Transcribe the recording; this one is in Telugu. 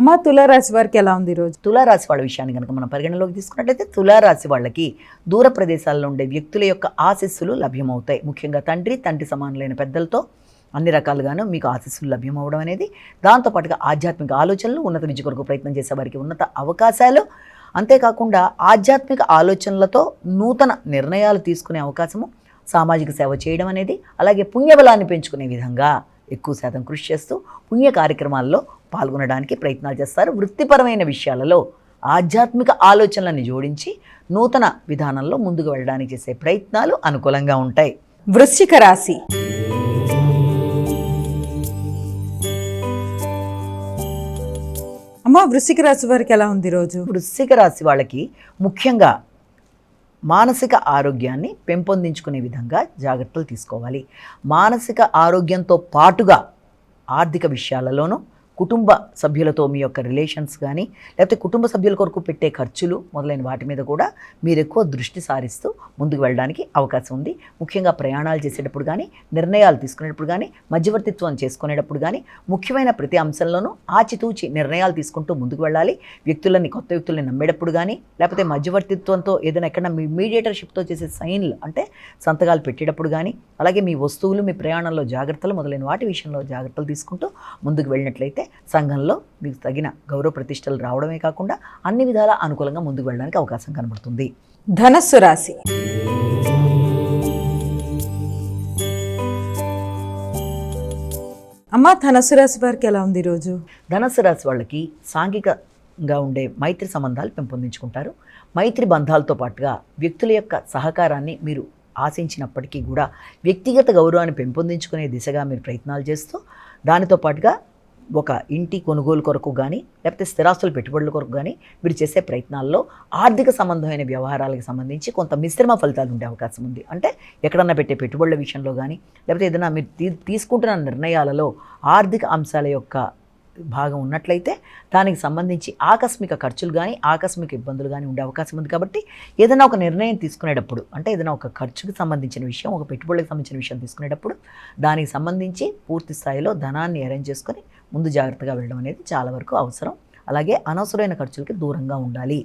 అమ్మ తులారాశి వారికి ఎలా ఉంది ఈరోజు తులారాశి వాళ్ళ విషయాన్ని కనుక మనం పరిగణలోకి తీసుకున్నట్లయితే తులారాశి వాళ్ళకి దూర ప్రదేశాల్లో ఉండే వ్యక్తుల యొక్క ఆశీస్సులు లభ్యమవుతాయి. ముఖ్యంగా తండ్రి తండ్రి సమానులైన పెద్దలతో అన్ని రకాలుగాను మీకు ఆశీస్సులు అవడం అనేది దాంతోపాటుగా ఆధ్యాత్మిక ఆలోచనలు ఉన్నత విద్య కొరకు ప్రయత్నం చేసే వారికి ఉన్నత అవకాశాలు. అంతేకాకుండా ఆధ్యాత్మిక ఆలోచనలతో నూతన నిర్ణయాలు తీసుకునే అవకాశము సామాజిక సేవ చేయడం అనేది అలాగే పుణ్యబలాన్ని పెంచుకునే విధంగా ఎక్కువ శాతం కృషి చేస్తూ పుణ్య కార్యక్రమాల్లో పాల్గొనడానికి ప్రయత్నాలు చేస్తారు. వృత్తిపరమైన విషయాలలో ఆధ్యాత్మిక ఆలోచనలను జోడించి నూతన విధానంలో ముందుకు వెళ్ళడానికి చేసే ప్రయత్నాలు అనుకూలంగా ఉంటాయి. వృశ్చిక రాశి. అమ్మ వృశ్చిక రాశి వారికి ఎలా ఉంది ఈరోజు? వృశ్చిక రాశి వాళ్ళకి ముఖ్యంగా మానసిక ఆరోగ్యాన్ని పెంపొందించుకునే విధంగా జాగ్రత్తలు తీసుకోవాలి. మానసిక ఆరోగ్యంతో పాటుగా ఆర్థిక విషయాలలోనూ కుటుంబ సభ్యులతో మీ యొక్క రిలేషన్స్ కానీ లేకపోతే కుటుంబ సభ్యుల కొరకు పెట్టే ఖర్చులు మొదలైన వాటి మీద కూడా మీరు ఎక్కువ దృష్టి సారిస్తూ ముందుకు వెళ్ళడానికి అవకాశం ఉంది. ముఖ్యంగా ప్రయాణాలు చేసేటప్పుడు కానీ నిర్ణయాలు తీసుకునేటప్పుడు కానీ మధ్యవర్తిత్వం చేసుకునేటప్పుడు కానీ ముఖ్యమైన ప్రతి అంశంలోనూ ఆచితూచి నిర్ణయాలు తీసుకుంటూ ముందుకు వెళ్ళాలి. వ్యక్తులని కొత్త వ్యక్తుల్ని నమ్మేటప్పుడు కానీ లేకపోతే మధ్యవర్తిత్వంతో ఏదైనా ఎక్కడ మీ మీడియేటర్షిప్తో చేసే సైన్లు అంటే సంతకాలు పెట్టేటప్పుడు కానీ అలాగే మీ వస్తువులు మీ ప్రయాణంలో జాగ్రత్తలు మొదలైన వాటి విషయంలో జాగ్రత్తలు తీసుకుంటూ ముందుకు వెళ్ళినట్లయితే సంఘంలో మీకు తగిన గౌరవ ప్రతిష్టలు రావడమే కాకుండా అన్ని విధాలా అనుకూలంగా ముందుకు వెళ్ళడానికి అవకాశం కనబడుతుంది. ధనస్సు రాశి. అమ్మ ధనస్సు రాశి వారికి ఎలా ఉంది ఈరోజు? ధనస్సు రాశి వాళ్ళకి సాంఘికంగా ఉండే మైత్రి సంబంధాలు పెంపొందించుకుంటారు. మైత్రి బంధాలతో పాటుగా వ్యక్తుల యొక్క సహకారాన్ని మీరు ఆశించినప్పటికీ కూడా వ్యక్తిగత గౌరవాన్ని పెంపొందించుకునే దిశగా మీరు ప్రయత్నాలు చేస్తూ దానితో పాటుగా ఒక ఇంటి కొనుగోలు కొరకు కానీ లేకపోతే స్థిరాస్తుల పెట్టుబడుల కొరకు కానీ మీరు చేసే ప్రయత్నాల్లో ఆర్థిక సంబంధమైన వ్యవహారాలకు సంబంధించి కొంత మిశ్రమ ఫలితాలు ఉండే అవకాశం ఉంది. అంటే ఎక్కడన్నా పెట్టే పెట్టుబడుల విషయంలో కానీ లేకపోతే ఏదైనా మీరు తీ తీసుకుంటున్న నిర్ణయాలలో ఆర్థిక అంశాల యొక్క భాగం ఉన్నట్లయితే దానికి సంబంధించి ఆకస్మిక ఖర్చులు కానీ ఆకస్మిక ఇబ్బందులు కానీ ఉండే అవకాశం ఉంది కాబట్టి ఏదైనా ఒక నిర్ణయం తీసుకునేటప్పుడు అంటే ఏదైనా ఒక ఖర్చుకి సంబంధించిన విషయం ఒక పెట్టుబడులకు సంబంధించిన విషయం తీసుకునేటప్పుడు దానికి సంబంధించి పూర్తి స్థాయిలో ధనాన్ని అరేంజ్ చేసుకొని ముందు జాగ్రత్తగా వెళ్ళడం అనేది చాలా వరకు అవసరం. అలాగే అనవసరమైన ఖర్చులకి దూరంగా ఉండాలి.